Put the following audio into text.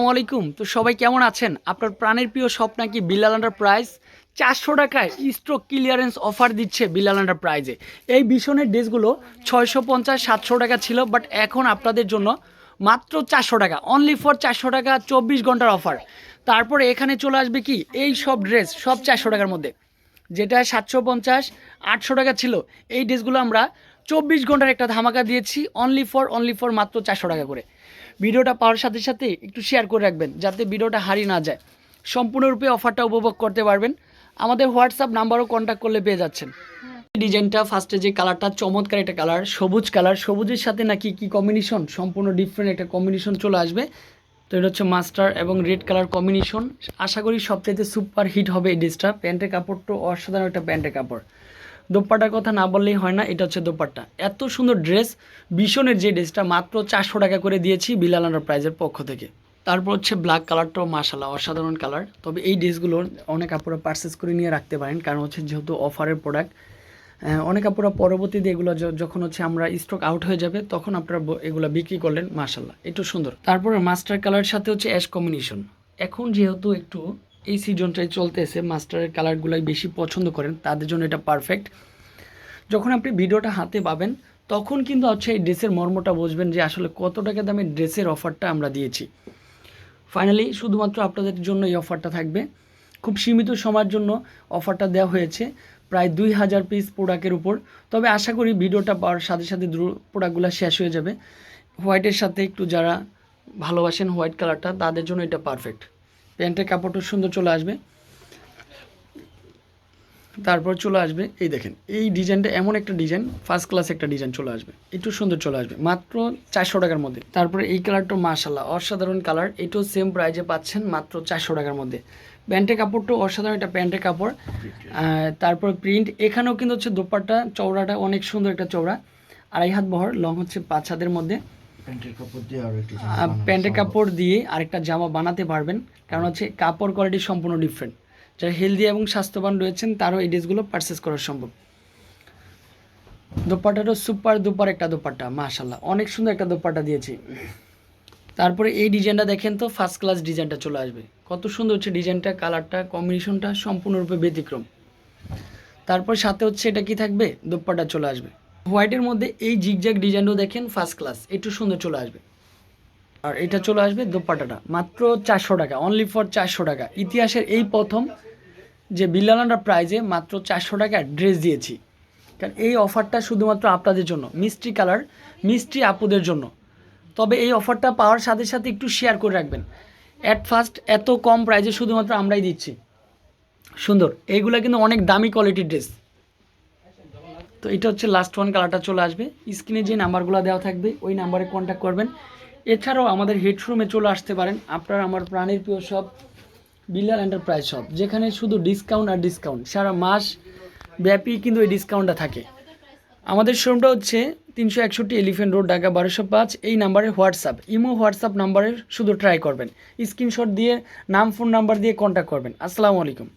আলাইকুম। তো সবাই কেমন আছেন? আপনার প্রাণের প্রিয় শপ নাকি বিল্লাল প্রাইস চারশো টাকায় স্ট্রোক ক্লিয়ারেন্স অফার দিচ্ছে বিল্লাল আন্ডার প্রাইজে এই ভীষণের ড্রেসগুলো ছয়শো পঞ্চাশ, সাতশো টাকা ছিল বাট এখন আপনাদের জন্য মাত্র চারশো টাকা। অনলি ফর চারশো টাকা, চব্বিশ ঘণ্টার অফার তারপরে এখানে চলে আসবে কি? এই সব ড্রেস সব চারশো টাকার মধ্যে। যেটা সাতশো পঞ্চাশ, আটশো টাকা ছিল, এই ড্রেসগুলো আমরা চব্বিশ ঘণ্টার একটা ধামাকা দিয়েছি অনলি ফর অনলি ফর মাত্র চারশো টাকা করে। ভিডিওটা পাওয়ার সাথে সাথে একটু শেয়ার করে রাখবেন, যাতে ভিডিওটা হারিয়ে না যায়। সম্পূর্ণরূপে অফারটা উপভোগ করতে পারবেন। আমাদের হোয়াটসঅ্যাপ নাম্বারও কন্ট্যাক্ট করলে পেয়ে যাচ্ছেন। ডিজাইনটা ফার্স্টে যে কালারটা চমৎকার একটা কালার সবুজ কালার সবুজের সাথে নাকি কি কম্বিনেশন সম্পূর্ণ ডিফারেন্ট একটা কম্বিনেশন চলে আসবে। তো এটা হচ্ছে মাস্টার এবং রেড কালার কম্বিনেশন আশা করি সবচাইতে সুপার হিট হবে এই ড্রেসটা প্যান্টের কাপড়টা অসাধারণ একটা প্যান্টের কাপড়। দোপাট্টার কথা না বললেই হয় না, এটা হচ্ছে দোপাট্টা। এত সুন্দর ড্রেস ভীষণের যে ড্রেসটা মাত্র চারশো টাকা করে দিয়েছি বিলাল প্রাইজের পক্ষ থেকে। তারপর হচ্ছে ব্ল্যাক কালারটাও মাসালা অসাধারণ কালার তবে এই ড্রেসগুলো অনেক আপুরা পারচেস করে নিয়ে রাখতে পারেন, কারণ হচ্ছে যেহেতু অফারের প্রোডাক্ট অনেক আপুরা পরবর্তীতে এগুলো যখন হচ্ছে আমরা স্টক আউট হয়ে যাবে, তখন আপনারা এগুলো বিক্রি করলেন মাসাল্লাহ একটু সুন্দর। তারপরে মাস্টার কালার সাথে হচ্ছে অ্যাশ কম্বিনেশন এখন যেহেতু একটু এই সিজনটাই চলতেছে, মাস্টারের কালারগুলাই বেশি পছন্দ করেন, তাদের জন্য এটা পারফেক্ট যখন আপনি ভিডিওটা হাতে পাবেন, তখন কিন্তু হচ্ছে এই ড্রেসের মর্মটা বুঝবেন যে আসলে কত টাকা দামের ড্রেসের অফারটা আমরা দিয়েছি। ফাইনালি শুধুমাত্র আপনাদের জন্য এই অফারটা থাকবে। খুব সীমিত সময়ের জন্য অফারটা দেওয়া হয়েছে, প্রায় দুই হাজার পিস প্রোডাক্টের উপর। তবে আশা করি ভিডিওটা পাওয়ার সাথে সাথে প্রোডাক্টগুলো শেষ হয়ে যাবে। হোয়াইটের সাথে একটু যারা ভালোবাসেন হোয়াইট কালারটা তাদের জন্য এটা পারফেক্ট প্যান্টের কাপড়টা সুন্দর চলে আসবে। তারপর চলে আসবে, এই দেখেন, এই ডিজাইনটা এমন একটা ডিজাইন ফার্স্ট ক্লাস একটা ডিজাইন চলে আসবে, একটু সুন্দর চলে আসবে, মাত্র চারশো টাকার মধ্যে। তারপরে এই কালারটা মাশাল্লাহ অসাধারণ কালার, এটাও সেম প্রাইজে পাচ্ছেন মাত্র চারশো টাকার মধ্যে। প্যান্টের কাপড়টা অসাধারণ একটা প্যান্টের কাপড় তারপর প্রিন্ট এখানেও কিন্তু হচ্ছে দোপাট্টা, চওড়াটা অনেক সুন্দর একটা চওড়া, আড়াই হাত বহর লং হচ্ছে পাঁচ হাতের মধ্যে। প্যান্টের কাপড় দিয়ে আরেকটা জামা বানাতে পারবেন কারণ হচ্ছে কাপড় কোয়ালিটি সম্পূর্ণ ডিফারেন্ট যারা হেলদি এবং স্বাস্থ্যবান রয়েছেন তারও এই ড্রেসগুলো পারচেস করা সম্ভব। দোপাট্টাটা সুপার দুপার একটা দোপাট্টা মাশাল্লাহ অনেক সুন্দর একটা দোপাট্টা দিয়েছি। তারপরে এই ডিজাইনটা দেখেন তো ফার্স্ট ক্লাস ডিজাইনটা চলে আসবে। কত সুন্দর হচ্ছে ডিজাইনটা কালারটা কম্বিনেশনটা সম্পূর্ণরূপে ব্যতিক্রম। তারপর সাথে হচ্ছে এটা কি থাকবে? দোপাট্টা চলে আসবে। হোয়াইটের মধ্যে এই জিগজ্যাগ ডিজাইনটাও দেখেন ফার্স্ট ক্লাস একটু সুন্দর চলে আসবে। আর এটা চলে আসবে দোপাট্টাটা, মাত্র চারশো টাকা অনলি ফর চারশো টাকা। ইতিহাসের এই প্রথম যে বিল্লালান্ডার প্রাইজে মাত্র চারশো টাকা ড্রেস দিয়েছি। কারণ এই অফারটা শুধুমাত্র আপনাদের জন্য, মিষ্টি কালার, মিষ্টি আপুদের জন্য। তবে এই অফারটা পাওয়ার সাথে সাথে একটু শেয়ার করে রাখবেন। অ্যাট ফার্স্ট এত কম প্রাইজে শুধুমাত্র আমরাই দিচ্ছি। সুন্দর এইগুলো কিন্তু অনেক দামি কোয়ালিটির ড্রেস তো এটা হচ্ছে লাস্ট ওয়ান কালারটা চলে আসবে। স্ক্রিনে যে নাম্বারগুলো দেওয়া থাকবে, ওই নাম্বারে কন্ট্যাক্ট করবেন। এছাড়াও আমাদের হেডশোরুমে চলে আসতে পারেন আপনার আমার প্রাণের প্রিয় সব বিল্লাল এন্টারপ্রাইজ শপ যেখানে শুধু ডিসকাউন্ট আর ডিসকাউন্ট সারা মাস ব্যাপী কিন্তু এই ডিসকাউন্টটা থাকে। আমাদের শোরুমটা হচ্ছে তিনশো একষট্টি এলিফেন্ট রোড ঢাকা বারোশো পাঁচ। এই নাম্বারে হোয়াটসঅ্যাপ ইমো হোয়াটসঅ্যাপ নাম্বারে শুধু ট্রাই করবেন। স্ক্রিনশট দিয়ে, নাম ফোন নাম্বার দিয়ে কন্ট্যাক্ট করবেন। আসসালামু আলাইকুম।